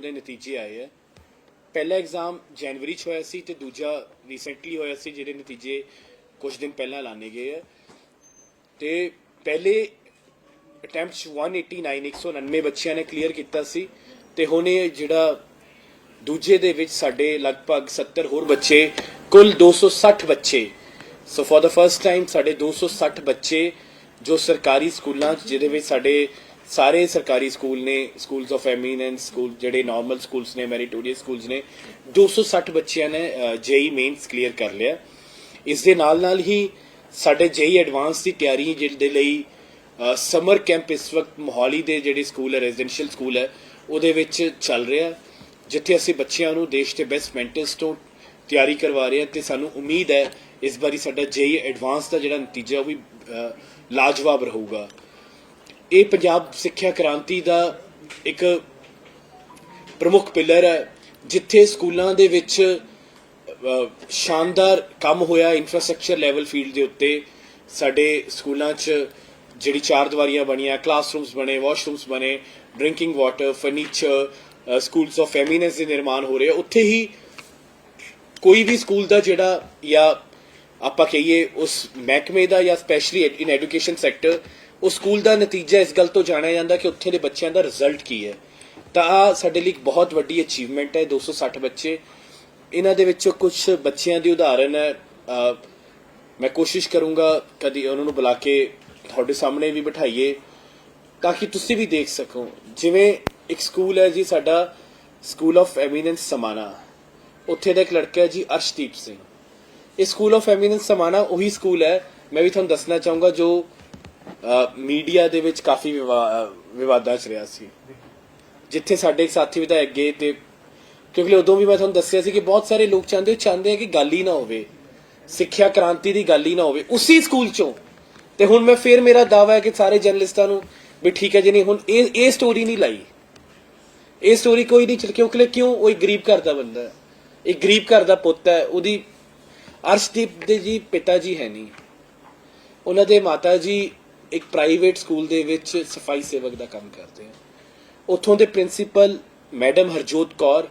ਦੇ ਨਤੀਜੇ ਆਏ ਆ। ਪਹਿਲਾ ਐਗਜ਼ਾਮ ਜਨਵਰੀ ਚ ਹੋਇਆ ਸੀ ਤੇ ਦੂਜਾ ਰੀਸੈਂਟਲੀ ਹੋਇਆ ਸੀ, ਜਿਹਦੇ ਨਤੀਜੇ ਕੁਝ ਦਿਨ ਪਹਿਲਾਂ ਐਲਾਨੇ ਗਏ ਆ। ਤੇ ਪਹਿਲੇ ਅਟੈਂਪਟ 'ਚ 189 199 ਬੱਚਿਆਂ ਨੇ ਕਲੀਅਰ ਕੀਤਾ ਸੀ ਤੇ ਹੁਣ ਇਹ ਜਿਹੜਾ ਦੂਜੇ ਦੇ ਵਿੱਚ ਸਾਡੇ ਲਗਭਗ 70 ਹੋਰ ਬੱਚੇ, ਕੁੱਲ 260 ਬੱਚੇ। So for the first time ਸਾਡੇ 260 ਬੱਚੇ ਜੋ ਸਰਕਾਰੀ ਸਕੂਲਾਂ ਜਿਹਦੇ ਵਿੱਚ ਸਾਡੇ ਸਾਰੇ ਸਰਕਾਰੀ ਸਕੂਲ ਨੇ ਸਕੂਲਸ ਆਫ ਐਮੀਨੈਂਸ ਸਕੂਲ ਜਿਹੜੇ ਨਾਰਮਲ ਸਕੂਲਸ ਨੇ ਮੈਰੀਟੋਰੀਅਸ ਸਕੂਲਸ ਨੇ 260 ਬੱਚਿਆਂ ਨੇ ਜੇਈ ਮੇਨਸ ਕਲੀਅਰ ਕਰ ਲਿਆ। ਇਸ ਦੇ ਨਾਲ ਨਾਲ ਹੀ ਸਾਡੇ ਜੇਈ ਐਡਵਾਂਸ ਦੀ ਤਿਆਰੀ ਜਿਹਦੇ ਲਈ ਸਮਰ ਕੈਂਪ ਇਸ ਵਕਤ ਮੋਹਾਲੀ ਦੇ ਜਿਹੜੇ ਸਕੂਲ ਹੈ ਰੈਜ਼ੀਡੈਂਸ਼ੀਅਲ ਸਕੂਲ ਹੈ, ਉਹਦੇ ਵਿੱਚ ਚੱਲ ਰਿਹਾ ਜਿੱਥੇ ਅਸੀਂ ਬੱਚਿਆਂ ਨੂੰ ਦੇਸ਼ ਦੇ ਬੈਸਟ ਮੈਂਟਰਸ ਤੋਂ ਤਿਆਰੀ ਕਰਵਾ ਰਹੇ ਹਾਂ ਤੇ ਸਾਨੂੰ ਉਮੀਦ ਹੈ ਇਸ ਵਾਰੀ ਸਾਡਾ ਜੇਈ ਐਡਵਾਂਸ ਦਾ ਜਿਹੜਾ ਨਤੀਜਾ ਉਹ ਵੀ ਲਾਜਵਾਬ ਰਹੂਗਾ। ਇਹ ਪੰਜਾਬ ਸਿੱਖਿਆ ਕ੍ਰਾਂਤੀ ਦਾ ਇੱਕ ਪ੍ਰਮੁੱਖ ਪਿਲਰ ਹੈ, ਜਿੱਥੇ ਸਕੂਲਾਂ ਦੇ ਵਿੱਚ ਸ਼ਾਨਦਾਰ ਕੰਮ ਹੋਇਆ ਇਨਫਰਾਸਟ੍ਰਕਚਰ ਲੈਵਲ ਫੀਲਡ ਦੇ ਉੱਤੇ। ਸਾਡੇ ਸਕੂਲਾਂ 'ਚ ਜਿਹੜੀ ਚਾਰ ਦੀਵਾਰੀਆਂ ਬਣੀਆਂ ਕਲਾਸਰੂਮਸ ਬਣੇ ਵਾਸ਼ਰੂਮਸ ਬਣੇ drinking water furniture schools of eminence ਦੇ ਨਿਰਮਾਣ ਹੋ ਰਹੇ ਉੱਥੇ ਹੀ ਕੋਈ ਵੀ ਸਕੂਲ ਦਾ ਜਿਹੜਾ, ਜਾਂ ਆਪਾਂ ਕਹੀਏ ਉਸ ਮਹਿਕਮੇ ਦਾ, ਜਾਂ ਸਪੈਸ਼ਲੀ ਇਨ ਐਜੂਕੇਸ਼ਨ ਸੈਕਟਰ ਉਹ ਸਕੂਲ ਦਾ ਨਤੀਜਾ ਇਸ ਗੱਲ ਤੋਂ ਜਾਣਿਆ ਜਾਂਦਾ ਕਿ ਉੱਥੇ ਦੇ ਬੱਚਿਆਂ ਦਾ ਰਿਜ਼ਲਟ ਕੀ ਹੈ। ਤਾਂ ਆਹ ਸਾਡੇ ਲਈ ਇੱਕ ਬਹੁਤ ਵੱਡੀ ਅਚੀਵਮੈਂਟ ਹੈ 260 ਬੱਚੇ। ਇਹਨਾਂ ਦੇ ਵਿੱਚੋਂ ਕੁਝ ਬੱਚਿਆਂ ਦੀ ਉਦਾਹਰਨ ਹੈ। ਮੈਂ ਕੋਸ਼ਿਸ਼ ਕਰੂੰਗਾ ਕਦੀ ਉਹਨਾਂ ਨੂੰ ਬੁਲਾ ਕੇ ਤੁਹਾਡੇ ਸਾਹਮਣੇ ਵੀ ਬਿਠਾਈਏ, ਤਾਂ ਕਿ ਤੁਸੀਂ ਵੀ ਦੇਖ ਸਕੋ। ਜਿਵੇਂ ਇੱਕ ਸਕੂਲ ਹੈ ਜੀ ਸਾਡਾ ਸਕੂਲ ਆਫ ਐਮੀਨੈਂਸ ਸਮਾਨਾ ਉੱਥੇ ਦਾ ਇੱਕ ਲੜਕਾ ਹੈ ਜੀ ਅਰਸ਼ਦੀਪ ਸਿੰਘ। ਇਹ ਸਕੂਲ ਆਫ ਐਮੀਨੈਂਸ ਸਮਾਨਾ ਉਹੀ ਸਕੂਲ ਹੈ। ਮੈਂ ਵੀ ਤੁਹਾਨੂੰ ਦੱਸਣਾ ਚਾਹੂੰਗਾ ਜੋ ਮੀਡੀਆ ਦੇ ਵਿੱਚ ਕਾਫੀ ਵਿਵਾ- ਵਿਵਾਦਾਂ ਚ ਰਿਹਾ ਸੀ। ਜਿੱਥੇ ਸਾਡੇ ਸਾਥੀ ਵਿਧਾਇਕ ਗਏ ਤੇ ਕਿਉਂਕਿ ਉਦੋਂ ਵੀ ਮੈਂ ਤੁਹਾਨੂੰ ਦੱਸਿਆ ਸੀ ਕਿ ਬਹੁਤ ਸਾਰੇ ਲੋਕ ਚਾਹੁੰਦੇ ਚਾਹੁੰਦੇ ਆ ਕਿ ਗੱਲ ਹੀ ਨਾ ਹੋਵੇ। ਸਿੱਖਿਆ ਕ੍ਰਾਂਤੀ ਦੀ ਗੱਲ ਹੀ ਨਾ ਹੋਵੇ। ਉਸੇ ਸਕੂਲ ਚੋਂ। ਤੇ ਹੁਣ ਮੈਂ ਫੇਰ ਮੇਰਾ ਦਾਵਾ ਹੈ ਕਿ ਸਾਰੇ ਜਰਨਲਿਸਟਾਂ ਨੂੰ ਵੀ ਠੀਕ ਹੈ ਜੀ, ਨਹੀਂ, ਹੁਣ ਇਹ ਇਹ ਸਟੋਰੀ ਨਹੀਂ ਲਾਈ। ਇਹ ਸਟੋਰੀ ਕੋਈ ਨਹੀਂ ਚਲ, ਕਿਉਂਕਿ ਕਿਉਂ ਉਹ ਇੱਕ ਗਰੀਬ ਘਰ ਦਾ ਬੰਦਾ ਹੈ। ਇੱਕ ਗਰੀਬ ਘਰ ਦਾ ਪੁੱਤ ਹੈ। ਉਹਦੀ ਅਰਸ਼ਦੀਪ ਦੇ ਜੀ ਪਿਤਾ ਜੀ ਹੈ ਨਹੀਂ। ਉਹਨਾਂ ਦੇ ਮਾਤਾ ਜੀ ਇੱਕ ਪ੍ਰਾਈਵੇਟ ਸਕੂਲ ਦੇ ਵਿੱਚ ਸਫ਼ਾਈ ਸੇਵਕ ਦਾ ਕੰਮ ਕਰਦੇ ਹਨ ਉੱਥੋਂ ਦੇ ਪ੍ਰਿੰਸੀਪਲ ਮੈਡਮ ਹਰਜੋਤ ਕੌਰ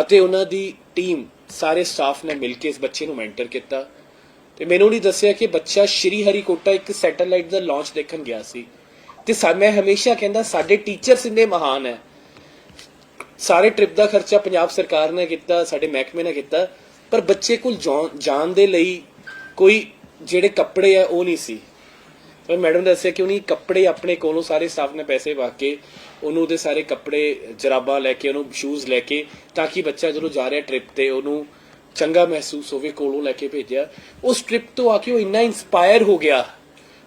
ਅਤੇ ਉਹਨਾਂ ਦੀ ਟੀਮ ਸਾਰੇ ਸਟਾਫ ਨੇ ਮਿਲ ਕੇ ਇਸ ਬੱਚੇ ਨੂੰ ਮੈਂਟਰ ਕੀਤਾ। ਤੇ ਮੈਨੂੰ ਨਹੀਂ ਦੱਸਿਆ ਕਿ ਬੱਚਾ ਸ਼੍ਰੀ ਹਰੀਕੋਟਾ ਇੱਕ ਸੈਟੇਲਾਈਟ ਦਾ ਲਾਂਚ ਦੇਖਣ ਗਿਆ ਸੀ। ਤੇ ਸਾ- ਮੈਂ ਹਮੇਸ਼ਾ ਕਹਿੰਦਾ ਸਾਡੇ ਟੀਚਰਸ ਇੰਨੇ ਮਹਾਨ ਹੈ ਸਾਰੇ ਟ੍ਰਿਪ ਦਾ ਖਰਚਾ ਪੰਜਾਬ ਸਰਕਾਰ ਨੇ ਕੀਤਾ, ਸਾਡੇ ਮਹਿਕਮੇ ਨੇ ਕੀਤਾ, ਪਰ ਬੱਚੇ ਕੋਲ ਜਾਣ- ਜਾਣ ਦੇ ਲਈ ਕੋਈ ਜਿਹੜੇ ਕੱਪੜੇ ਆ ਉਹ ਨਹੀਂ ਸੀ। ਪਰ ਮੈਡਮ ਦੱਸਿਆ ਕਿ ਉਹਨੇ ਕੱਪੜੇ ਆਪਣੇ ਕੋਲੋਂ ਸਾਰੇ ਸਟਾਫ ਨੇ ਪੈਸੇ ਪਾ ਕੇ ਉਹਨੂੰ ਉਹਦੇ ਸਾਰੇ ਕੱਪੜੇ ਜਰਾਬਾਂ ਲੈ ਕੇ ਉਹਨੂੰ ਸ਼ੂਜ਼ ਲੈ ਕੇ ਤਾਂ ਕਿ ਬੱਚਾ ਜਦੋਂ ਜਾ ਰਿਹਾ ਟ੍ਰਿਪ ਤੇ ਉਹਨੂੰ ਚੰਗਾ ਮਹਿਸੂਸ ਹੋਵੇ ਕੋਲੋਂ ਲੈ ਕੇ ਭੇਜਿਆ। ਉਸ ਟ੍ਰਿਪ ਤੋਂ ਆ ਕੇ ਉਹ ਇੰਨਾ ਇਨਸਪਾਇਰ ਹੋ ਗਿਆ।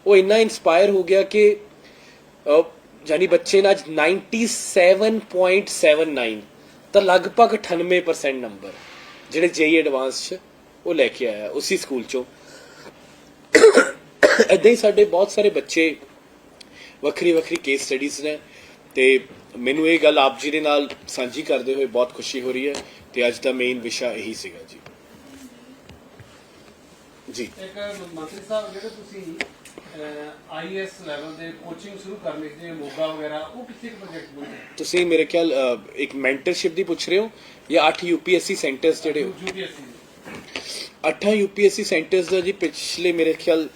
ਉਹ ਇੰਨਾ ਇਨਸਪਾਇਰ ਹੋ ਗਿਆ ਕਿ ਅਹ, ਬੱਚੇ ਨੇ ਅੱਜ 97.79 ਤਾਂ ਲਗਭਗ 98% ਨੰਬਰ ਜਿਹੜੇ ਜੇਈ ਐਡਵਾਂਸ ਚ ਉਹ ਲੈ ਕੇ ਆਇਆ ਉਸੇ ਸਕੂਲ ਚੋਂ। ਏਦਾਂ ਹੀ ਸਾਡੇ ਬਹੁਤ ਸਾਰੇ ਬੱਚੇ ਵੱਖਰੀ ਵੱਖਰੀ ਕੇਸ ਸਟੱਡੀਜ਼ ਨੇ ਤੇ ਮੈਨੂੰ ਇਹ ਗੱਲ ਆਪ ਜੀ ਦੇ ਨਾਲ ਸਾਂਝੀ ਕਰਦੇ ਹੋਏ ਬਹੁਤ ਖੁਸ਼ੀ ਹੋ ਰਹੀ ਹੈ ਤੇ ਅੱਜ ਦਾ ਮੇਨ ਵਿਸ਼ਾ ਇਹੀ ਸੀਗਾ ਜੀ। ਜੀ। ਇੱਕ ਮੰਤਰੀ ਸਾਹਿਬ ਜਿਹੜੇ ਤੁਸੀਂ ਆਈਐਸ ਲੈਵਲ ਦੇ ਕੋਚਿੰਗ ਸ਼ੁਰੂ ਕਰਨੀ ਜਿਵੇਂ ਮੋਗਾ ਵਗੈਰਾ ਉਹ ਕਿੱਥੇ ਕੁ ਪ੍ਰੋਜੈਕਟ ਪਹੁੰਚੇ ਤੁਸੀਂ ਮੇਰੇ ਖਿਆਲ ਇੱਕ ਮੈਂਟਰਸ਼ਿਪ ਦੀ ਪੁੱਛ ਰਹੇ ਹੋ ਜਾਂ 8 ਯੂਪੀਐਸਸੀ ਸੈਂਟਰਸ ਜਿਹੜੇ ਯੂਪੀਐਸਸੀ ਅੱਠਾਂ ਯੂਪੀਐਸਸੀ ਸੈਂਟਰਸ ਦਾ ਜੀ ਪਿਛਲੇ ਮੇਰੇ ਖਿਆਲ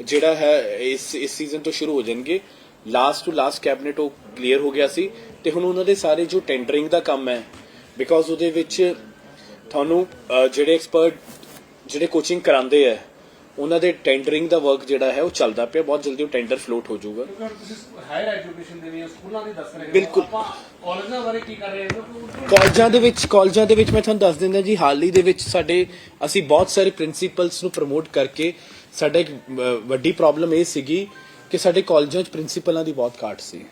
ਜਿਹੜਾ ਹੈ ਇਸ ਇਸ ਸੀਜ਼ਨ ਤੋਂ ਸ਼ੁਰੂ ਹੋ ਜਾਣਗੇ। ਲਾਸਟ ਟੂ ਲਾਸਟ ਕੈਬਨਿਟ ਉਹ ਕਲੀਅਰ ਹੋ ਗਿਆ ਸੀ ਤੇ ਹੁਣ ਉਹਨਾਂ ਦੇ ਸਾਰੇ ਜੋ ਟੈਂਡਰਿੰਗ ਦਾ ਕੰਮ ਹੈ ਬਿਕੋਜ਼ ਉਹਦੇ ਵਿੱਚ ਤੁਹਾਨੂੰ ਜਿਹੜੇ ਐਕਸਪਰਟ ਜਿਹੜੇ ਕੋਚਿੰਗ ਕਰਾਉਂਦੇ ਆ ਉਹਨਾਂ ਦੇ ਟੈਂਡਰਿੰਗ ਦਾ ਵਰਕ ਜਿਹੜਾ ਹੈ ਉਹ ਚੱਲਦਾ ਪਿਆ। ਬਹੁਤ ਜਲਦੀ ਉਹ ਟੈਂਡਰ ਫਲੋਟ ਹੋ ਜਾਊਗਾ। ਕਿਉਂਕਿ ਹੁਣ ਤੁਸੀਂ ਹਾਇਰ ਐਜੂਕੇਸ਼ਨ ਦੇ ਵੀ ਸਕੂਲਾਂ ਦੀ ਦੱਸ ਰਹੇ ਹੋ। ਬਿਲਕੁਲ। ਆਪਾਂ ਕਾਲਜਾਂ ਬਾਰੇ ਕੀ ਕਰ ਰਹੇ ਹਾਂ? ਕਿਉਂਕਿ ਕਾਲਜਾਂ ਦੇ ਵਿੱਚ ਕਾਲਜਾਂ ਦੇ ਵਿੱਚ ਮੈਂ ਤੁਹਾਨੂੰ ਦੱਸ ਦਿੰਦਾ ਜੀ ਹਾਲ ਹੀ ਦੇ ਵਿੱਚ ਸਾਡੇ ਅਸੀਂ ਬਹੁਤ ਸਾਰੇ ਪ੍ਰਿੰਸੀਪਲਸ ਨੂੰ ਪ੍ਰਮੋਟ ਕਰਕੇ ਸਾਡਾ ਇੱਕ ਵੱਡੀ ਪ੍ਰੋਬਲਮ ਇਹ ਸੀਗੀ ਕਿ ਸਾਡੇ ਕਾਲਜਾਂ 'ਚ ਪ੍ਰਿੰਸੀਪਲਾਂ ਦੀ ਬਹੁਤ ਘਾਟ ਸੀ।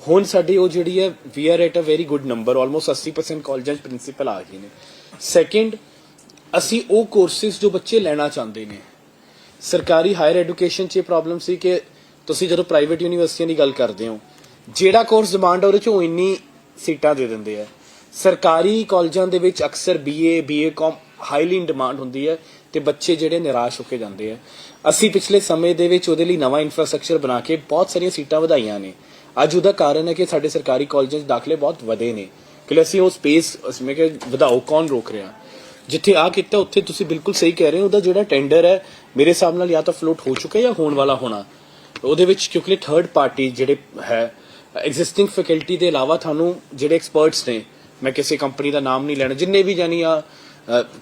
ਹੁਣ ਸਾਡੀ ਉਹ ਜਿਹੜੀ ਹੈ we are at a very good number almost 80% ਕਾਲਜਾਂ 'ਚ ਪ੍ਰਿੰਸੀਪਲ ਆ ਗਏ ਨੇ। ਸੈਕਿੰਡ ਅਸੀਂ ਉਹ ਕੋਰਸਿਸ ਜੋ ਬੱਚੇ ਲੈਣਾ ਚਾਹੁੰਦੇ ਨੇ, ਸਰਕਾਰੀ ਹਾਇਰ ਐਜੂਕੇਸ਼ਨ 'ਚ ਇਹ ਪ੍ਰੋਬਲਮ ਸੀ ਕਿ ਤੁਸੀਂ ਜਦੋਂ ਪ੍ਰਾਈਵੇਟ ਯੂਨੀਵਰਸਿਟੀਆਂ ਦੀ ਗੱਲ ਕਰਦੇ ਹੋ, ਜਿਹੜਾ ਕੋਰਸ ਡਿਮਾਂਡ ਉਹਦੇ 'ਚ ਉਹ ਇੰਨੀ ਸੀਟਾਂ ਦੇ ਦਿੰਦੇ ਆ। ਸਰਕਾਰੀ ਕਾਲਜਾਂ ਦੇ ਵਿੱਚ ਅਕਸਰ BA BA com highly in demand ਹੁੰਦੀ ਹੈ। ਤੇ ਬੱਚੇ ਜਿਹੜੇ ਨਿਰਾਸ਼ ਹੋ ਕੇ ਜਾਂਦੇ ਆ। ਅਸੀਂ ਪਿਛਲੇ ਸਮੇਂ ਦੇ ਵਿੱਚ ਉਹਦੇ ਲਈ ਨਵਾਂ ਇਨਫਰਾਸਟ੍ਰਕਚਰ ਬਣਾ ਕੇ ਬਹੁਤ ਸਾਰੀਆਂ ਸੀਟਾਂ ਵਧਾਈਆਂ ਨੇ। ਅੱਜ ਉਹਦਾ ਕਾਰਨ ਹੈ ਕਿ ਸਾਡੇ ਸਰਕਾਰੀ ਕਾਲਜਾਂ 'ਚ ਦਾਖਲੇ ਬਹੁਤ ਵਧੇ ਨੇ। ਕਿ ਅਸੀਂ ਉਹ ਸਪੇਸ ਮੈਂ ਕਿ ਵਧਾਓ, ਕੌਣ ਰੋਕ ਰਿਹਾ? ਜਿੱਥੇ ਆ ਕੀਤਾ, ਉੱਥੇ ਤੁਸੀਂ ਬਿਲਕੁਲ ਸਹੀ ਕਹਿ ਰਹੇ ਹੋ, ਉਹਦਾ ਜਿਹੜਾ ਟੈਂਡਰ ਹੈ, ਮੇਰੇ ਹਿਸਾਬ ਨਾਲ ਜਾਂ ਤਾਂ ਫਲੋਟ ਹੋ ਚੁੱਕਾ ਜਾਂ ਹੋਣ ਵਾਲਾ ਹੋਣਾ। ਉਹਦੇ ਵਿੱਚ ਕਿਉਂਕਿ ਥਰਡ ਪਾਰਟੀ ਜਿਹੜੇ ਹੈ ਐਗਜ਼ਿਸਟਿੰਗ ਫੈਕਲਟੀ ਦੇ ਇਲਾਵਾ ਤੁਹਾਨੂੰ ਜਿਹੜੇ ਐਕਸਪਰਟਸ ਨੇ, ਮੈਂ ਕਿਸੇ ਕੰਪਨੀ ਦਾ ਨਾਮ ਨਹੀਂ ਲੈਣਾ, ਜਿੰਨੇ ਵੀ ਜਾਨੀ ਆ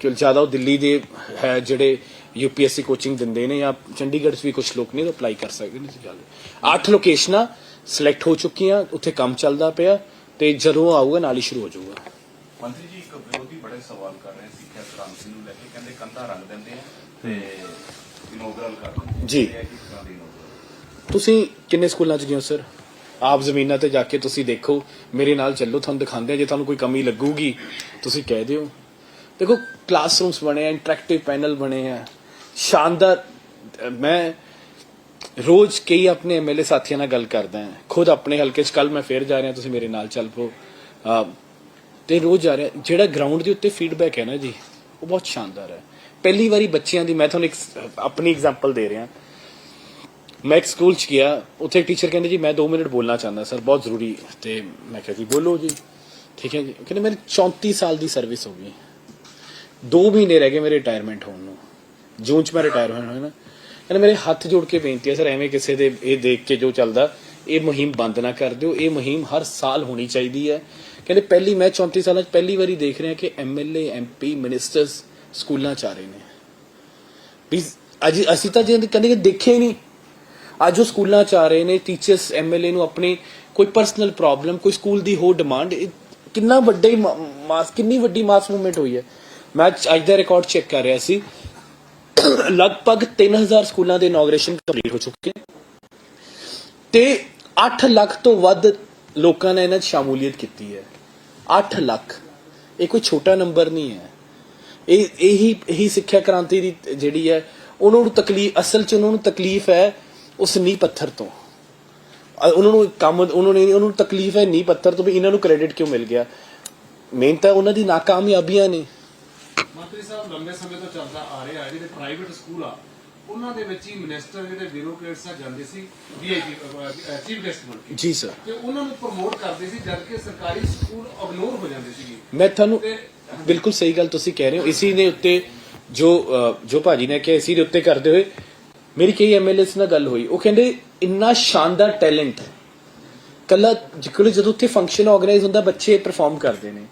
ਕਿ ਜ਼ਿਆਦਾ ਉਹ ਦਿੱਲੀ ਦੇ ਹੈ ਜਿਹੜੇ ਯੂਪੀਐਸਸੀ ਕੋਚਿੰਗ ਦਿੰਦੇ ਨੇ ਜਾਂ ਚੰਡੀਗੜ੍ਹ 'ਚ ਵੀ ਕੁਝ ਲੋਕ ਨੇ ਉਹ ਅਪਲਾਈ ਕਰ ਸਕਦੇ ਨੇ ਚੱਲ ਅੱਠ ਲੋਕੇਸ਼ਨਾਂ ਸਿਲੈਕਟ ਹੋ ਚੁੱਕੀਆਂ ਉੱਥੇ ਕੰਮ ਚੱਲਦਾ ਪਿਆ ਤੇ ਜਦੋਂ ਆਊਗਾ ਨਾਲ ਹੀ ਸ਼ੁਰੂ ਹੋ ਜਾਊਗਾ। ਮੰਤਰੀ ਜੀ ਇੱਕ ਵਿਰੋਧੀ ਬੜੇ ਸਵਾਲ ਕਰ ਰਹੇ ਸੀ ਸਿੱਖਿਆ ਕ੍ਰਾਂਤੀ ਨੂੰ ਲੈ ਕੇ ਕਹਿੰਦੇ ਕੰਧਾ ਰੰਗ ਦਿੰਦੇ ਆ ਤੇ ਇਨੋਗਰਲ ਕਰ। ਜੀ। ਤੁਸੀਂ ਕਿੰਨੇ ਸਕੂਲਾਂ 'ਚ ਗਏ ਹੋ ਸਰ? ਆਪ ਜ਼ਮੀਨਾਂ ਤੇ ਜਾ ਕੇ ਤੁਸੀਂ ਦੇਖੋ ਮੇਰੇ ਨਾਲ ਚੱਲੋ ਤੁਹਾਨੂੰ ਦਿਖਾਉਂਦੇ ਆ ਜੇ ਤੁਹਾਨੂੰ ਕੋਈ ਕਮੀ ਲੱਗੂਗੀ ਤੁਸੀਂ ਕਹਿ ਦਿਓ। ਦੇਖੋ ਕਲਾਸਰੂਮਸ ਬਣੇ ਆ ਇੰਟਰੈਕਟਿਵ ਪੈਨਲ ਬਣੇ ਆ। ਸ਼ਾਨਦਾਰ, ਮੈਂ ਰੋਜ਼ ਕਈ ਆਪਣੇ ਐਮਐਲਏ ਸਾਥੀਆਂ ਨਾਲ ਗੱਲ ਕਰਦਾ ਹਾਂ। ਖੁਦ ਆਪਣੇ ਹਲਕੇ 'ਚ ਕੱਲ ਮੈਂ ਫੇਰ ਜਾ ਰਿਹਾ, ਤੁਸੀਂ ਮੇਰੇ ਨਾਲ ਚੱਲ ਪੋ ਤੇ ਰੋਜ਼ ਜਾ ਰਿਹਾ। ਜਿਹੜਾ ਗਰਾਊਂਡ ਦੇ ਉੱਤੇ ਫੀਡਬੈਕ ਹੈ ਨਾ ਜੀ, ਉਹ ਬਹੁਤ ਸ਼ਾਨਦਾਰ ਹੈ। ਪਹਿਲੀ ਵਾਰੀ ਬੱਚਿਆਂ ਦੀ, ਮੈਂ ਤੁਹਾਨੂੰ ਇੱਕ, ਆਪਣੀ ਐਗਜ਼ਾਮਪਲ ਦੇ ਰਿਹਾ। ਮੈਂ ਇੱਕ ਸਕੂਲ ਚ ਗਿਆ, ਉੱਥੇ ਟੀਚਰ ਕਹਿੰਦੇ, ਜੀ, ਮੈਂ 2 ਮਿੰਟ ਬੋਲਣਾ ਚਾਹੁੰਦਾ ਸਰ ਬਹੁਤ ਜ਼ਰੂਰੀ ਤੇ ਮੈਂ ਕਿਹਾ, ਜੀ, ਬੋਲੋ ਜੀ। ਠੀਕ ਹੈ ਜੀ। ਕਹਿੰਦੇ, ਮੇਰੀ 34 ਸਾਲ ਦੀ ਸਰਵਿਸ ਹੋ ਗਈ। 2 ਮਹੀਨੇ ਰਹਿ ਗਏ ਮੇਰੇ ਰਿਟਾਇਰਮੈਂਟ ਹੋਣ ਨੂੰ। ਜੂਨ ਚ ਮੈਂ ਰਿਟਾਇਰ ਹੋਣਾ ਹੈ ਨਾ। ਕਹਿੰਦੇ ਮੇਰੇ ਹੱਥ ਜੋੜ ਕੇ ਬੇਨਤੀ ਹੈ, ਸਰ, ਐਵੇਂ ਕਿਸੇ ਦੇ ਇਹ ਦੇਖ ਕੇ ਜੋ ਚੱਲਦਾ, ਇਹ ਮੁਹਿੰਮ ਬੰਦ ਨਾ ਕਰ ਦਿਓ। ਇਹ ਮੁਹਿੰਮ ਹਰ ਸਾਲ ਹੋਣੀ ਚਾਹੀਦੀ ਹੈ। ਕਹਿੰਦੇ ਪਹਿਲੀ, ਮੈਂ 34 ਸਾਲਾਂ ਚ ਪਹਿਲੀ ਵਾਰੀ ਦੇਖ ਰਿਹਾ ਕਿ ਐਮਐਲਏ ਐਮਪੀ ਮਿਨਿਸਟਰਸ ਸਕੂਲਾਂ ਚ ਆ ਰਹੇ ਨੇ। ਵੀ ਅੱਜ ਅਸੀਂ ਤਾਂ ਜੇ ਕਹਿੰਦੇ ਕਿ ਹੀ ਨਹੀਂ। ਅੱਜ ਉਹ ਸਕੂਲਾਂ ਚ ਆ ਰਹੇ ਨੇ ਟੀਚਰਸ ਐਮਐਲਏ ਨੂੰ ਆਪਣੀ ਕੋਈ ਪਰਸਨਲ ਪ੍ਰੋਬਲਮ ਕੋਈ ਸਕੂਲ ਦੀ ਹੋਰ ਡਿਮਾਂਡ ਕਿੰਨਾ ਵੱਡਾ ਹੀ ਮਾਸ, ਕਿੰਨੀ ਵੱਡੀ ਮਾਸ ਮੂਵਮੈਂਟ ਹੋਈ ਹੈ। ਮੈਂ ਅੱਜ ਦਾ ਰਿਕਾਰਡ ਚੈੱਕ ਕਰ ਰਿਹਾ ਸੀ। ਲਗਭਗ 3000 ਸਕੂਲਾਂ ਦੇ ਇਨੋਗ੍ਰੇਸ਼ਨ ਕੰਪਲੀਟ ਹੋ ਚੁੱਕੇ ਤੇ 8 ਲੱਖ ਤੋਂ ਵੱਧ ਲੋਕਾਂ ਨੇ ਇਹਨਾਂ 'ਚ ਸ਼ਾਮੂਲੀਅਤ ਕੀਤੀ ਹੈ। 8 ਲੱਖ। ਇਹ ਕੋਈ ਛੋਟਾ ਨੰਬਰ ਨਹੀਂ ਹੈ। ਇਹ, ਇਹੀ ਇਹੀ ਸਿੱਖਿਆ ਕ੍ਰਾਂਤੀ ਦੀ ਜਿਹੜੀ ਹੈ, ਉਹਨਾਂ ਨੂੰ ਤਕਲੀਫ ਅਸਲ 'ਚ ਉਹਨਾਂ ਨੂੰ ਤਕਲੀਫ ਹੈ ਉਸ ਨੀਂਹ ਪੱਥਰ ਤੋਂ। ਉਹਨਾਂ ਨੂੰ ਕੰਮ, ਉਹਨਾਂ ਨੇ, ਉਹਨਾਂ ਨੂੰ ਤਕਲੀਫ ਹੈ ਨੀਂਹ ਪੱਥਰ ਤੋਂ ਵੀ ਇਹਨਾਂ ਨੂੰ ਕ੍ਰੈਡਿਟ ਕਿਉਂ ਮਿਲ ਗਿਆ? ਮੇਨ ਤਾਂ ਉਹਨਾਂ ਦੀ ਨਾਕਾਮਯਾਬੀਆਂ ਨੇ। ਮੰਤਰੀ ਸਾਹਿਬ ਲੰਬੇ ਸਮੇਂ ਤੋਂ ਚੱਲਦਾ ਆ ਰਿਹਾ ਜਿਹੜੇ ਪ੍ਰਾਈਵੇਟ ਸਕੂਲ ਆ ਉਹਨਾਂ ਦੇ ਵਿੱਚ ਹੀ ਮਿਨਿਸਟਰ ਜਿਹੜੇ ਬਿਊਰੋਕਰੇਟਸ ਆ ਜਾਂਦੇ ਸੀ ਵੀਆਈਪੀ ਚੀਫ ਗੈਸਟ ਬਣ ਕੇ। ਜੀ ਸਰ ਤੇ ਉਹਨਾਂ ਨੂੰ ਪ੍ਰਮੋਟ ਕਰਦੇ ਸੀ ਜਦ ਕਿ ਸਰਕਾਰੀ ਸਕੂਲ ਇਗਨੋਰ ਹੋ ਜਾਂਦੇ ਸੀਗੇ। ਮੈਂ ਤੁਹਾਨੂੰ ਬਿਲਕੁਲ ਸਹੀ ਗੱਲ ਤੁਸੀਂ ਕਹਿ ਰਹੇ ਹੋ। ਇਸੀ ਦੇ ਉੱਤੇ ਜੋ ਜੋ ਭਾਜੀ ਨੇ ਕਿਹਾ ਇਸੀ ਦੇ ਉੱਤੇ ਕਰਦੇ ਹੋਏ ਮੇਰੀ ਕਈ ਐਮਐਲਏਸ ਨਾਲ ਗੱਲ ਹੋਈ। ਉਹ ਕਹਿੰਦੇ ਇੰਨਾ ਸ਼ਾਨਦਾਰ ਟੈਲੈਂਟ ਕੱਲਾ ਜਿਕੜੇ ਜਦੋਂ ਉੱਥੇ ਫੰਕਸ਼ਨ ਆਰਗੇਨਾਈਜ਼ ਹੁੰਦਾ ਬੱਚੇ ਪਰਫਾਰਮ ਕਰਦੇ ਨੇ।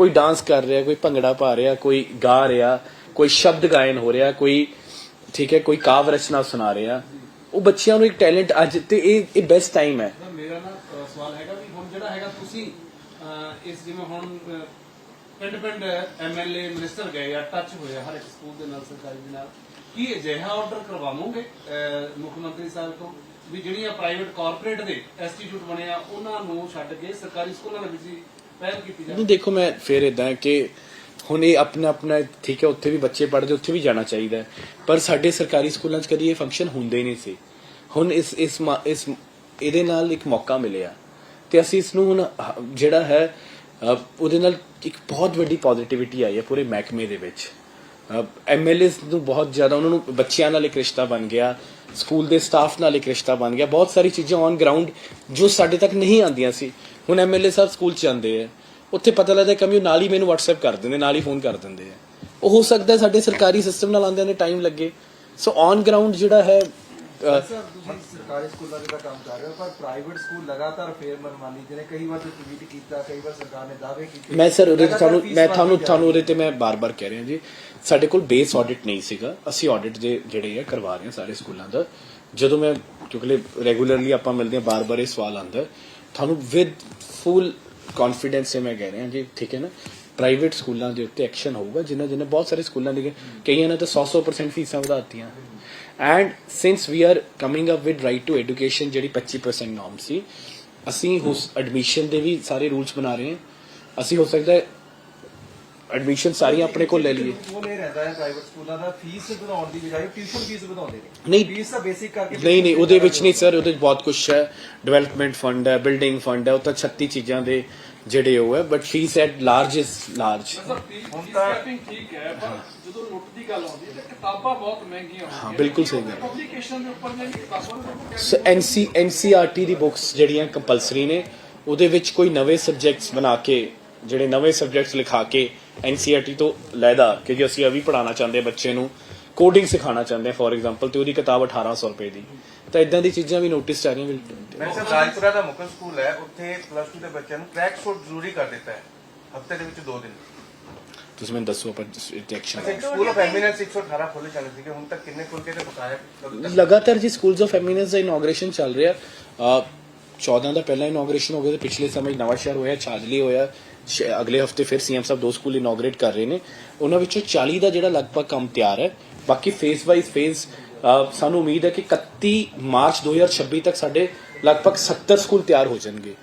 ਕੋਈ ਡਾਂਸ ਕਰ ਰਿਹਾ, ਕੋਈ ਭੰਗੜਾ ਪਾ ਰਿਹਾ, ਕੋਈ ਗਾ ਰਿਹਾ, ਕੋਈ ਸ਼ਬਦ ਗਾਇਨ ਹੋ ਰਿਹਾ, ਕੋਈ, ਠੀਕ ਹੈ, ਕੋਈ ਕਾਵ ਰਚਨਾ ਸੁਣਾ ਰਿਹਾ, ਉਹ ਬੱਚਿਆਂ ਨੂੰ ਇੱਕ ਟੈਲੈਂਟ ਅੱਜ ਤੇ ਇਹ ਇਹ ਬੈਸਟ ਟਾਈਮ ਹੈ। ਮੇਰਾ ਨਾ ਸਵਾਲ ਹੈਗਾ ਵੀ ਹੁਣ ਜਿਹੜਾ ਹੈਗਾ ਤੁਸੀਂ ਇਸ ਜਿਵੇਂ ਹੁਣ ਪਿੰਡ ਪਿੰਡ ਐਮਐਲਏ ਮਿਨਿਸਟਰ ਗਏ ਆ ਟੱਚ ਹੋਏ ਹਰ ਇੱਕ ਸਕੂਲ ਦੇ ਨਾਲ, ਸਰਕਾਰੀ ਦੇ ਨਾਲ, ਕੀ ਅਜਿਹਾ ਆਰਡਰ ਕਰਵਾਵੋਗੇ ਮੁੱਖ ਮੰਤਰੀ ਸਾਹਿਬ ਤੋਂ? ਵੀ ਜਿਹੜੀਆਂ ਪ੍ਰਾਈਵੇਟ ਕਾਰਪੋਰੇਟ ਦੇ ਇੰਸਟੀਚਿਊਟ ਬਣੇ ਆ, ਉਹਨਾਂ ਨੂੰ ਛੱਡ ਕੇ ਸਰਕਾਰੀ ਸਕੂਲਾਂ ਦੇ ਵਿੱਚ ਹੀ ਕੀਤੀ ਜਾਵੇ ਨਹੀਂ ਦੇਖੋ ਮੈਂ ਫੇਰ ਇਦਾਂ ਕਿ ਹੁਣ ਇਹ ਆਪਣਾ ਆਪਣਾ ਠੀਕ ਹੈ ਉੱਥੇ ਵੀ ਬੱਚੇ ਪੜ੍ਹਦੇ ਉੱਥੇ ਵੀ ਜਾਣਾ ਚਾਹੀਦਾ ਹੈ। ਪਰ ਸਾਡੇ ਸਰਕਾਰੀ ਸਕੂਲਾਂ 'ਚ ਕਦੀ ਇਹ ਫੰਕਸ਼ਨ ਹੁੰਦੇ ਹੀ ਨਹੀਂ ਸੀ। ਹੁਣ ਇਸ ਇਸ ਮਾ- ਇਸ ਇਹਦੇ ਨਾਲ ਇੱਕ ਮੌਕਾ ਮਿਲਿਆ। ਤੇ ਅਸੀਂ ਇਸ ਨੂੰ ਹੁਣ ਹ- ਜਿਹੜਾ ਹੈ ਅ, ਉਹਦੇ ਨਾਲ ਇੱਕ ਬਹੁਤ ਵੱਡੀ ਪੋਜ਼ਿਟਿਵਿਟੀ ਆਈ ਹੈ ਪੂਰੇ ਮਹਿਕਮੇ ਦੇ ਵਿੱਚ। ਐਮਐਲਏਸ ਨੂੰ ਬਹੁਤ ਜ਼ਿਆਦਾ ਉਹਨਾਂ ਨੂੰ ਬੱਚਿਆਂ ਨਾਲ ਇੱਕ ਰਿਸ਼ਤਾ ਬਣ ਗਿਆ ਸਕੂਲ ਦੇ ਸਟਾਫ ਨਾਲ ਇੱਕ ਰਿਸ਼ਤਾ ਬਣ ਗਿਆ। ਬਹੁਤ ਸਾਰੀ ਚੀਜ਼ਾਂ ਔਨ ਗਰਾਊਂਡ ਜੋ ਸਾਡੇ ਤੱਕ ਨਹੀਂ ਆਉਂਦੀਆਂ ਸੀ। ਹੁਣ ਐਮਐਲਏ ਸਾਹਿਬ ਸਕੂਲ ਚ ਜਾਂਦੇ ਆ ਉੱਥੇ ਪਤਾ ਲੱਗਦਾ ਕਿ ਉਹ ਨਾਲ ਹੀ ਮੈਨੂੰ WhatsApp ਕਰ ਦਿੰਦੇ ਨਾਲ ਹੀ ਫੋਨ ਕਰ ਦਿੰਦੇ ਆ। ਉਹ ਹੋ ਸਕਦਾ ਸਾਡੇ ਸਰਕਾਰੀ ਸਿਸਟਮ ਨਾਲ ਆਉਂਦਿਆਂ ਨੇ ਟਾਈਮ ਲੱਗੇ। ਸੋ ਔਨ ਗਰਾਊਂਡ ਜਿਹੜਾ ਹੈ ਅ, ਸਰ ਤੁਸੀਂ ਸਰਕਾਰੀ ਸਕੂਲਾਂ ਦੇ ਤਾਂ ਕੰਮ ਕਰ ਰਹੇ ਹੋ ਪਰ ਪ੍ਰਾਈਵੇਟ ਸਕੂਲ ਲਗਾਤਾਰ ਫੇਰ ਮਨਮਾਨੀ ਜਿਹਨੇ ਕਈ ਵਾਰ ਤੇ ਟਵੀਟ ਕੀਤਾ ਕਈ ਵਾਰ ਸਰਕਾਰ ਨੇ ਦਾਅਵੇ ਕੀਤੇ। ਮੈਂ ਸਰ ਉਹਦੇ ਤੇ ਲਗਾਤਾਰ ਤੁਹਾਨੂੰ ਫੀਸ ਮੈਂ ਵੱਧਦੀ ਤੁਹਾਨੂੰ ਜਾ ਤੁਹਾਨੂੰ ਰਹੀ ਉਹਦੇ ਤੇ ਮੈਂ ਬਾਰ-ਬਾਰ ਕਹਿ ਰਿਹਾ ਜੀ। ਸਾਡੇ ਕੋਲ ਬੇਸ ਆਡਿਟ ਨਹੀਂ ਸੀਗਾ। ਅਸੀਂ ਆਡਿਟ ਦੇ ਜਿਹੜੇ ਆ ਕਰਵਾ ਰਹੇ ਹਾਂ ਸਾਰੇ ਸਕੂਲਾਂ ਦਾ। ਜਦੋਂ ਮੈਂ ਕਿਉਂਕਿ ਰੈਗੂਲਰਲੀ ਆਪਾਂ ਮਿਲਦੇ ਹਾਂ ਬਾਰ-ਬਾਰ ਇਹ ਸਵਾਲ ਆਉਂਦਾ। ਹੈ। ਤੁਹਾਨੂੰ ਵਿਦ ਫੁੱਲ ਕੌਨਫੀਡੈਂਸ ਸੇ ਮੈਂ ਕਹਿ ਰਿਹਾ ਜੀ ਠੀਕ ਹੈ ਨਾ ਪ੍ਰਾਈਵੇਟ ਸਕੂਲਾਂ ਦੇ ਉੱਤੇ ਐਕਸ਼ਨ ਹੋਊਗਾ ਜਿਨ੍ਹਾਂ ਜਿਨ੍ਹਾਂ ਬਹੁਤ ਸਾਰੇ ਸਕੂਲਾਂ ਦੇ ਕਈਆਂ ਨੇ ਤਾਂ 100-100% ਫੀਸਾਂ ਵਧਾਤੀਆਂ and since we are coming up with right to education ਜਿਹੜੀ 25% ਨਾਰਮ ਸੀ, ਅਸੀਂ ਉਸ ਐਡਮਿਸ਼ਨ ਦੇ ਵੀ ਸਾਰੇ ਰੂਲਸ ਬਣਾ ਰਹੇ ਹਾਂ। ਅਸੀਂ ਹੋ ਸਕਦਾ ਐਡਮਿਸ਼ਨ ਸਾਰੀਆਂ ਆਪਣੇ ਕੋਲ ਲੈ ਲਈਏ। ਉਹ ਇਹ ਰਹਿੰਦਾ ਹੈ ਪ੍ਰਾਈਵੇਟ ਸਕੂਲਾਂ ਦਾ ਫੀਸ ਵਧਾਉਣ ਦੀ ਬਜਾਏ ਟਿਊਸ਼ਨ ਫੀਸ ਵਧਾਉਂਦੇ ਨੇ। ਨਹੀਂ। ਫੀਸ ਤਾਂ ਬੇਸਿਕ ਕਰਕੇ ਨਹੀਂ ਨਹੀਂ ਉਹਦੇ ਵਿੱਚ ਨਹੀਂ ਸਰ ਉਹਦੇ ਵਿੱਚ ਬਹੁਤ ਕੁਝ ਹੈ। ਡਿਵੈਲਪਮੈਂਟ ਫੰਡ ਹੈ ਬਿਲਡਿੰਗ ਫੰਡ ਹੈ ਉਹ ਤਾਂ 36 ਚੀਜ਼ਾਂ ਦੇ ਜਿਹੜੇ ਉਹ ਹੈ but fee at large is large fee capping ਠੀਕ ਹੈ ਪਰ ਜਦੋਂ ਲੁੱਟ ਦੀ ਗੱਲ ਆਉਂਦੀ ਹੈ ਤਾਂ ਕਿਤਾਬਾਂ ਬਹੁਤ ਮਹਿੰਗੀਆਂ ਹੁੰਦੀਆਂ ਹਾਂ, ਬਿਲਕੁਲ ਸਹੀ ਗੱਲ। ਪਬਲੀਕੇਸ਼ਨ ਦੇ ਉੱਪਰ ਜਿਹੜੀ ਕਿਤਾਬਾਂ ਐਨਸੀ ਐਨਸੀਆਰਟੀ ਦੀ ਬੁੱਕਸ ਜਿਹੜੀਆਂ ਕੰਪਲਸਰੀ ਨੇ ਉਹਦੇ ਵਿੱਚ ਕੋਈ ਨਵੇਂ ਸਬਜੈਕਟਸ ਬਣਾ ਕੇ ਜਿਹੜੇ ਨਵੇਂ ਸਬਜੈਕਟਸ ਲਿਖਾ ਕੇ ਐਨਸੀਆਰਟੀ ਤੋਂ ਲੈਦਾ ਕਿ ਅਸੀਂ ਇਹ ਵੀ ਪੜਾਉਣਾ ਚਾਹੁੰਦੇ ਹਾਂ ਬੱਚੇ ਨੂੰ ਕੋਡਿੰਗ ਸਿਖਾਉਣਾ ਚਾਹੁੰਦੇ ਫੋਰ ਐਗਜ਼ਾਮਪਲ ਤੇ ਉਹਦੀ ਕਿਤਾਬ 1800 ਰੁਪਏ ਦੀ। ਤਾਂ ਇਦਾਂ ਦੀ ਚੀਜ਼ਾਂ ਵੀ ਨੋਟਿਸ ਚ ਆ ਰਹੀਆਂ ਮੈਂ ਸਰ ਰਾਜਪੁਰਾ ਦਾ ਮੁਕਲ ਸਕੂਲ ਹੈ ਉੱਥੇ ਪਲੱਸ 2 ਦੇ ਬੱਚਿਆਂ ਨੂੰ ਕ੍ਰੈਕ ਕੋਡ ਜ਼ਰੂਰੀ ਕਰ ਦਿੱਤਾ ਹੈ ਹਫ਼ਤੇ ਦੇ ਵਿੱਚ 2 ਦਿਨ। ਤੁਸੀਂ ਮੈਨੂੰ ਦੱਸੋ ਆਪਾਂ ਐਕਸ਼ਨ ਸਕੂਲ ਆਫ ਐਮੀਨੈਂਸ 118 ਖੋਲੇ ਜਾਂਦੇ ਸੀਗੇ ਹੁਣ ਤੱਕ ਕਿੰਨੇ ਖੁੱਲ ਕੇ ਤੇ ਬਤਾਇਆ ਲਗਾਤਾਰ ਜੀ ਸਕੂਲਸ ਆਫ ਐਮੀਨੈਂਸ ਦਾ ਇਨੋਗ੍ਰੇਸ਼ਨ ਚੱਲ ਰਿਹਾ। ਅ, 14 ਦਾ ਪਹਿਲਾ ਇਨੋਗ੍ਰੇਸ਼ਨ ਹੋ ਗਿਆ ਤੇ ਪਿਛਲੇ ਸਮੇਂ ਨਵਾਂ ਸ਼ਹਿਰ ਹੋਇਆ ਛਾਜਲੀ ਹੋਇਆ ਸ਼- ਅਗਲੇ ਹਫ਼ਤੇ ਫਿਰ ਸੀਐਮ ਸਾਹਿਬ ਦੋ ਸਕੂਲ ਇਨੋਗ੍ਰੇਟ ਕਰ ਰਹੇ ਨੇ। ਉਹਨਾਂ ਵਿੱਚੋਂ 40 ਦਾ ਜਿਹੜਾ ਲਗਭਗ ਕੰਮ ਤਿਆਰ ਹੈ। ਬਾਕੀ ਫੇਸ ਵਾਈਜ਼ ਫੇਸ ਸਾਨੂੰ ਉਮੀਦ ਹੈ ਕਿ 31 ਮਾਰਚ 2026 ਤੱਕ ਸਾਡੇ ਲਗਭਗ 70 ਸਕੂਲ ਤਿਆਰ ਹੋ ਜਾਣਗੇ।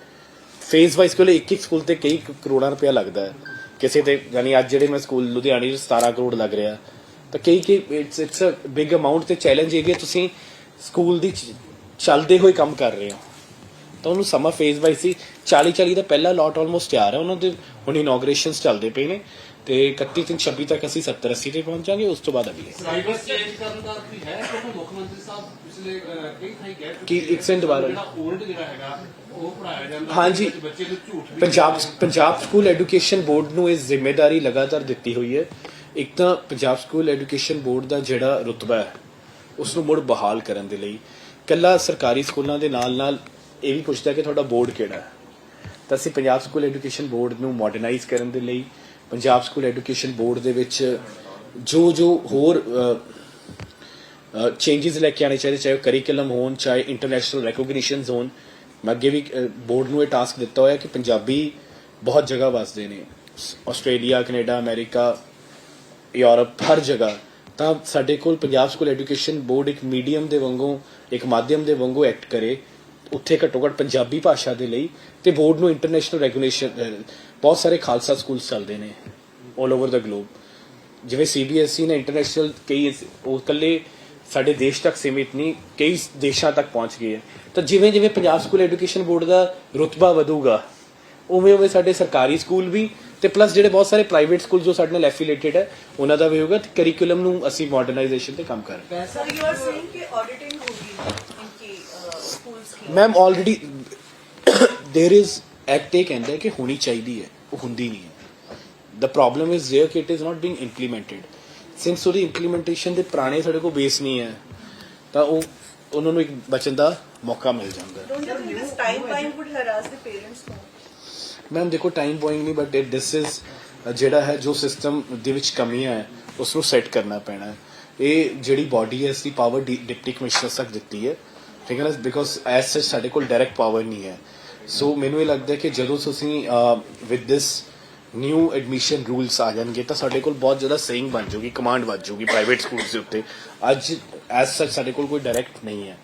ਫੇਸ ਵਾਈਜ਼ ਕੋਲੇ ਇੱਕ ਇੱਕ ਸਕੂਲ ਤੇ ਕਈ ਕਰੋੜਾਂ ਰੁਪਇਆ ਲੱਗਦਾ ਹੈ। ਕਿਸੇ ਤੇ ਯਾਨੀ ਅੱਜ ਜਿਹੜੇ ਮੈਂ ਸਕੂਲ ਲੁਧਿਆਣੇ 'ਚ 17 ਕਰੋੜ ਲੱਗ ਰਿਹਾ। ਤਾਂ ਕਈ ਕਈ it's it's a big amount ਤੇ ਚੈਲੰਜ ਇਹ ਕਿ ਤੁਸੀਂ ਸਕੂਲ ਦੀ ਚ- ਚੱਲਦੇ ਹੋਏ ਕੰਮ ਕਰ ਰਹੇ ਹੋ। ਤਾਂ ਉਹਨੂੰ ਸਮਾਂ ਫੇਜ਼ ਵਾਈਜ਼ ਸੀ 40 40 ਦਾ ਪਹਿਲਾ ਲੋਟ ਆਲਮੋਸਟ ਤਿਆਰ ਹੈ। ਉਹਨਾਂ ਦੇ ਹੁਣ ਇਨੋਗ੍ਰੇਸ਼ਨਸ ਚੱਲਦੇ ਪਏ ਨੇ ਤੇ 31 ਤੋਂ 26 ਤੱਕ ਅਸੀਂ 70 80 ਤੇ ਪਹੁੰਚਾਂਗੇ ਉਸ ਤੋਂ ਬਾਅਦ ਅਗਲੇ। ਸਿਲੇਬਸ ਚੇਂਜ ਕਰਨ ਦਾ ਵੀ ਹੈ? ਕਿਉਂਕਿ ਮੁੱਖ ਮੰਤਰੀ ਸਾਹਿਬ ਪਿਛਲੇ ਕਈ ਥਾਈਂ ਕਹਿ ਚੁੱਕੇ ਕੀ ਇੱਕ ਸੈਕਿੰਡ ਦੁਬਾਰਾ। ਜਿਹੜਾ 올ਡ ਜਿਹੜਾ ਹੈਗਾ ਉਹ ਪੜਾਇਆ ਜਾਂਦਾ ਹਾਂਜੀ। ਬੱਚੇ ਨੂੰ ਝੂਠ ਵੀ Punjab Punjab school education board ਨੂੰ ਇਹ ਜ਼ਿੰਮੇਵਾਰੀ ਲਗਾਤਾਰ ਦਿੱਤੀ ਹੋਈ ਹੈ। ਇੱਕ ਤਾਂ ਪੰਜਾਬ ਸਕੂਲ ਐਜੂਕੇਸ਼ਨ ਬੋਰਡ ਦਾ ਜਿਹੜਾ ਰੁਤਬਾ ਹੈ ਉਸ ਨੂੰ ਮੁੜ ਬਹਾਲ ਕਰਨ ਦੇ ਲਈ ਕੱਲਾ ਸਰਕਾਰੀ ਸਕੂਲਾਂ ਦੇ ਨਾਲ ਨਾਲ ਇਹ ਵੀ ਪੁੱਛਦਾ ਕਿ ਤੁਹਾਡਾ ਬੋਰਡ ਕਿਹੜਾ ਹੈ? ਤਾਂ ਅਸੀਂ ਪੰਜਾਬ ਸਕੂਲ ਐਜੂਕੇਸ਼ਨ ਬੋਰਡ ਨੂੰ ਮਾਡਰਨਾਈਜ਼ ਕਰਨ ਦੇ ਲਈ ਪੰਜਾਬ ਸਕੂਲ ਐਜੂਕੇਸ਼ਨ ਬੋਰਡ ਦੇ ਵਿੱਚ ਜੋ ਜੋ ਹੋਰ ਚੇਂजेस ਲੈ ਕੇ ਆਣੇ ਚਾਹੀਦੇ, ਚਾਹੇ ਕਰਿਕੂਲਮ ਹੋਣ, ਚਾਹੇ ਇੰਟਰਨੈਸ਼ਨਲ ਰੈਕੋਗਨੀਸ਼ਨਸ ਹੋਣ, ਮੈਂ ਅੱਗੇ ਵੀ ਬੋਰਡ ਨੂੰ ਇਹ ਟਾਸਕ ਦਿੱਤਾ ਹੋਇਆ ਕਿ ਪੰਜਾਬੀ ਬਹੁਤ ਜਗ੍ਹਾ ਵਸਦੇ ਨੇ। ਆਸਟ੍ਰੇਲੀਆ, ਕੈਨੇਡਾ, ਅਮਰੀਕਾ, ਯੂਰਪ, ਹਰ ਜਗ੍ਹਾ। ਤਾਂ ਸਾਡੇ ਕੋਲ ਪੰਜਾਬ ਸਕੂਲ ਐਜੂਕੇਸ਼ਨ ਬੋਰਡ ਇੱਕ ਮੀਡੀਅਮ ਦੇ ਵਾਂਗੂ, ਇੱਕ ਮਾਧਿਅਮ ਦੇ ਵਾਂਗੂ ਐਕਟ ਕਰੇ। ਉੱਥੇ ਘੱਟੋ ਘੱਟ ਪੰਜਾਬੀ ਭਾਸ਼ਾ ਦੇ ਲਈ ਤੇ ਬੋਰਡ ਨੂੰ ਇੰਟਰਨੈਸ਼ਨਲ ਰੈਗੂਲੇਸ਼ਨ ਬਹੁਤ ਸਾਰੇ ਖਾਲਸਾ ਸਕੂਲ ਚੱਲਦੇ ਨੇ 올 ਓਵਰ ਦਾ ਗਲੋਬ ਜਿਵੇਂ ਸੀਬੀਐਸਈ ਨੇ ਇੰਟਰਨੈਸ਼ਨਲ ਕਈ ਉਹ ਕੱਲੇ ਸਾਡੇ ਦੇਸ਼ ਤੱਕ ਸੀਮਿਤ ਨਹੀਂ, ਕਈ ਦੇਸ਼ਾਂ ਤੱਕ ਪਹੁੰਚ ਗਈ ਹੈ। ਤਾਂ ਜਿਵੇਂ ਜਿਵੇਂ ਪੰਜਾਬ ਸਕੂਲ ਐਜੂਕੇਸ਼ਨ ਬੋਰਡ ਦਾ ਰੁਤਬਾ ਵਧੂਗਾ, ਉਵੇਂ ਉਵੇਂ ਸਾਡੇ ਸਰਕਾਰੀ ਸਕੂਲ ਵੀ ਤੇ ਪਲੱਸ ਜਿਹੜੇ ਬਹੁਤ ਸਾਰੇ ਪ੍ਰਾਈਵੇਟ ਸਕੂਲ ਜੋ ਸਾਡੇ ਨਾਲ ਐਫੀਲੀਏਟਡ ਹੈ, ਉਹਨਾਂ ਦਾ ਵੀ ਹੋਊਗਾ ਤੇ ਕਰਿਕੂਲਮ ਨੂੰ ਅਸੀਂ ਮਾਡਰਨਾਈਜੇਸ਼ਨ ਤੇ ਕੰਮ ਕਰ ਰਹੇ ਹਾਂ। ਸਰ ਯੂ ਆਰ ਸੇਇੰਗ ਕਿ ਆਡੀਟਿੰਗ ਹੋਗੀ Ma'am already there is act ਇਹ ਕਹਿੰਦਾ ਹੈ ਕਿ ਹੋਣੀ ਚਾਹੀਦੀ ਹੈ ਉਹ ਹੁੰਦੀ ਨਹੀਂ ਹੈ ਦ ਪ੍ਰੋਬਲਮ ਇਜ਼ देयर ਕਿ it is not being implemented since ਉਹਦੀ ਇੰਪਲੀਮੈਂਟੇਸ਼ਨ ਦੇ ਪੁਰਾਣੇ ਸਾਡੇ ਕੋਲ ਬੇਸ ਨਹੀਂ ਹੈ ਤਾਂ ਉਹ ਉਹਨਾਂ ਨੂੰ ਇੱਕ ਬਚਣ ਦਾ ਮੌਕਾ ਮਿਲ ਜਾਂਦਾ ਹੈ Don't you think this time buying would harass the parents more? Ma'am ਦੇਖੋ ਟਾਈਮ ਬੋਇੰਗ ਨਹੀਂ ਬਟ ਦਿਸ ਇਜ਼ ਜਿਹੜਾ ਹੈ ਜੋ ਸਿਸਟਮ ਦੇ ਵਿੱਚ ਕਮੀਆਂ ਹੈ ਉਸ ਨੂੰ ਸੈੱਟ ਕਰਨਾ ਪੈਣਾ ਹੈ ਇਹ ਜਿਹੜੀ ਬਾਡੀ ਹੈ ਇਸਦੀ ਪਾਵਰ ਡਿਪਟੀ ਕਮਿਸ਼ਨਰ ਤੱਕ ਦਿੱਤੀ ਹੈ ਠੀਕ ਹੈ ਨਾ? ਬਿਕੋਜ਼ ਐਸ ਸੱਚ ਸਾਡੇ ਕੋਲ ਡਾਇਰੈਕਟ ਪਾਵਰ ਨਹੀਂ ਹੈ। ਸੋ ਮੈਨੂੰ ਇਹ ਲੱਗਦਾ ਕਿ ਜਦੋਂ ਤੁਸੀਂ with this new admission rules ਆ ਜਾਣਗੇ ਤਾਂ ਸਾਡੇ ਕੋਲ ਬਹੁਤ ਜ਼ਿਆਦਾ ਸੇਇੰਗ ਬਣ ਜਾਊਗੀ ਕਮਾਂਡ ਵੱਜ ਜਾਊਗੀ ਪ੍ਰਾਈਵੇਟ ਸਕੂਲਸ ਦੇ ਉੱਤੇ। ਅੱਜ ਐਸ ਸੱਚ ਸਾਡੇ ਕੋਲ ਕੋਈ ਡਾਇਰੈਕਟ ਨਹੀਂ ਹੈ।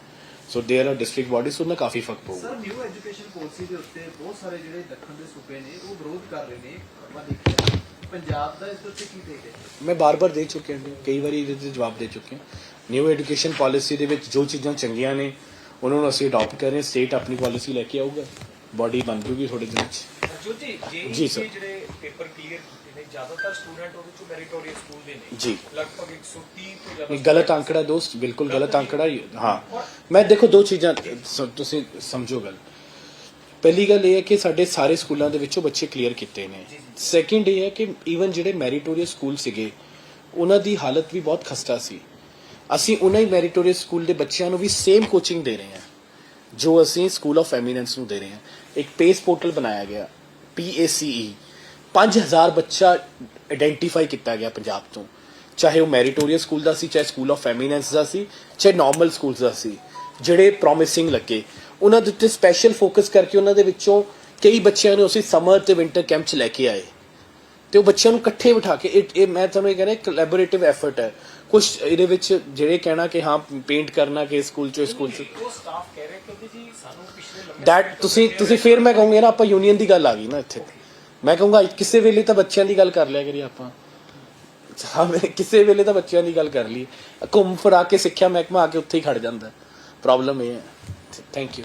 ਸੋ ਦੇਰ ਆਰ ਡਿਸਟ੍ਰਿਕਟ ਬਾਡੀਜ਼ ਉਹਨਾਂ ਕਾਫੀ ਫ਼ਰਕ ਪਊਗਾ। ਸਰ ਨਿਊ ਐਜੂਕੇਸ਼ਨ ਪਾਲਿਸੀ ਦੇ ਉੱਤੇ ਬਹੁਤ ਸਾਰੇ ਜਿਹੜੇ ਦੱਖਣ ਦੇ ਸੂਬੇ ਨੇ ਉਹ ਵਿਰੋਧ ਕਰ ਰਹੇ ਨੇ। ਆਪਾਂ ਦੇਖਿਆ ਪੰਜਾਬ ਦਾ ਇਸ ਉੱਤੇ ਕੀ ਹੈ? ਮੈਂ ਬਾਰ-ਬਾਰ ਦੇ ਚੁੱਕਿਆ ਹਾਂ ਕਈ ਵਾਰੀ ਇਹਦੇ ਜਵਾਬ ਦੇ ਚੁੱਕੇ ਹਾਂ। ਨਿਊ ਐਜੂਕੇਸ਼ਨ ਪਾਲਿਸੀ ਦੇ ਵਿੱਚ ਜੋ ਚੀਜ਼ਾਂ ਚੰਗੀਆਂ ਨੇ ਉਹਨਾਂ ਨੂੰ ਅਸੀਂ ਅਡਾਪਟ ਕਰ ਰਹੇ ਸਟੇਟ ਆਪਣੀ ਪਾਲਿਸੀ ਲੈ ਕੇ ਆਊਗਾ ਬਾਡੀ ਬਣ ਜੂਗੀ ਥੋੜੇ ਦਿਨਾਂ ਚ ਜੋਤੀ ਜੇ ਜੀ ਸਰ। ਜਿਹੜੇ ਪੇਪਰ ਕਲੀਅਰ ਕੀਤੇ ਨੇ ਜ਼ਿਆਦਾਤਰ ਸਟੂਡੈਂਟ ਉਹਦੇ ਚੋਂ ਮੈਰੀਟੋਰੀਅਸ ਸਕੂਲ ਦੇ ਨੇ ਜੀ ਲਗਭਗ 130 ਤੋਂ ਜ਼ਿਆਦਾ ਇਹ ਗਲਤ ਅੰਕੜਾ ਦੋਸਤ ਬਿਲਕੁਲ ਗਲਤ ਅੰਕੜਾ ਹੀ- ਹਾਂ ਮੈਂ ਦੇਖੋ ਦੋ ਚੀਜ਼ਾਂ ਸ- ਤੁਸੀਂ ਸਮਝੋ ਗੱਲ ਪਹਿਲੀ ਗੱਲ ਇਹ ਹੈ ਕਿ ਸਾਡੇ ਸਾਰੇ ਸਕੂਲਾਂ ਦੇ ਵਿੱਚੋਂ ਬੱਚੇ ਕਲੀਅਰ ਕੀਤੇ ਨੇ ਸੈਕਿੰਡ ਇਹ ਹੈ ਕਿ ਈਵਨ ਜਿਹੜੇ ਮੈਰੀਟੋਰੀਅਸ ਸਕੂਲ ਸੀਗੇ ਉਹਨਾਂ ਦੀ ਹਾਲਤ ਵੀ ਬਹੁਤ ਖਸਤਾ ਸੀ ਅਸੀਂ ਉਹਨਾਂ ਹੀ ਮੈਰੀਟੋਰੀਅਸ ਸਕੂਲ ਦੇ ਬੱਚਿਆਂ ਨੂੰ ਵੀ ਸੇਮ ਕੋਚਿੰਗ ਦੇ ਰਹੇ ਹਾਂ, ਜੋ ਅਸੀਂ ਸਕੂਲ ਆਫ ਐਮੀਨੈਂਸ ਨੂੰ ਦੇ ਰਹੇ ਹਾਂ। ਇੱਕ ਪੇਸ ਪੋਰਟਲ ਬਣਾਇਆ ਗਿਆ PACE 5000 ਬੱਚਾ ਆਇਡੈਂਟੀਫਾਈ ਕੀਤਾ ਗਿਆ ਪੰਜਾਬ ਤੋਂ। ਚਾਹੇ ਉਹ ਮੈਰੀਟੋਰੀਅਸ ਸਕੂਲ ਦਾ ਸੀ, ਚਾਹੇ ਸਕੂਲ ਆਫ ਐਮੀਨੈਂਸ ਦਾ ਸੀ, ਚਾਹੇ ਨਾਰਮਲ ਸਕੂਲਸ ਦਾ ਸੀ, ਜਿਹੜੇ ਪ੍ਰੋਮਿਸਿੰਗ ਲੱਗੇ। ਉਹਨਾਂ ਦੇ ਉੱਤੇ ਸਪੈਸ਼ਲ ਫੋਕਸ ਕਰਕੇ ਉਹਨਾਂ ਦੇ ਵਿੱਚੋਂ ਕਈ ਬੱਚਿਆਂ ਨੂੰ ਅਸੀਂ ਸਮਰ ਤੇ ਵਿੰਟਰ ਕੈਂਪ 'ਚ ਲੈ ਕੇ ਆਏ। ਤੇ ਉਹ ਬੱਚਿਆਂ ਨੂੰ ਇਕੱਠੇ ਬਿਠਾ ਕੇ, ਇਹ ਮੈਂ ਤੁਹਾਨੂੰ ਇਹ ਕਹਿ ਕੋਲੈਬੋਰੇਟਿਵ ਐਫਰਟ ਹੈ। ਕੁਝ ਇਹਦੇ ਵਿੱਚ ਜਿਹੜੇ ਕਹਿਣਾ ਕਿ ਹਾਂ ਪੇਂਟ ਕਰਨਾ ਕਿ ਸਕੂਲ ਚੋਂ ਸਕੂਲ ਚ। ਉਹ ਸਟਾਫ ਕਹਿ ਰਹੇ ਕਿਉਂਕਿ ਜੀ ਸਾਨੂੰ ਪਿਛਲੇ ਦੈਟ ਤੁਸੀਂ ਤੁਸੀਂ ਫਿਰ ਮੈਂ ਕਹੂੰਗਾ ਨਾ ਆਪਾਂ ਯੂਨੀਅਨ ਦੀ ਗੱਲ ਆ ਗਈ ਨਾ ਇੱਥੇ। ਮੈਂ ਕਹੂੰਗਾ ਕਿਸੇ ਵੇਲੇ ਤਾਂ ਬੱਚਿਆਂ ਦੀ ਗੱਲ ਕਰ ਲਿਆ ਕਰੀ ਆਪਾਂ। ਹਾਂ ਮੈਂ ਕਿਸੇ ਵੇਲੇ ਤਾਂ ਬੱਚਿਆਂ ਦੀ ਗੱਲ ਕਰ ਲਈ। ਘੁੰਮ ਫਰਾ ਕੇ ਸਿੱਖਿਆ ਮਹਿਕਮਾ ਆ ਕੇ ਉੱਥੇ ਹੀ ਖੜ ਜਾਂਦਾ। ਪ੍ਰੋਬਲਮ ਇਹ ਹੈ। Thank you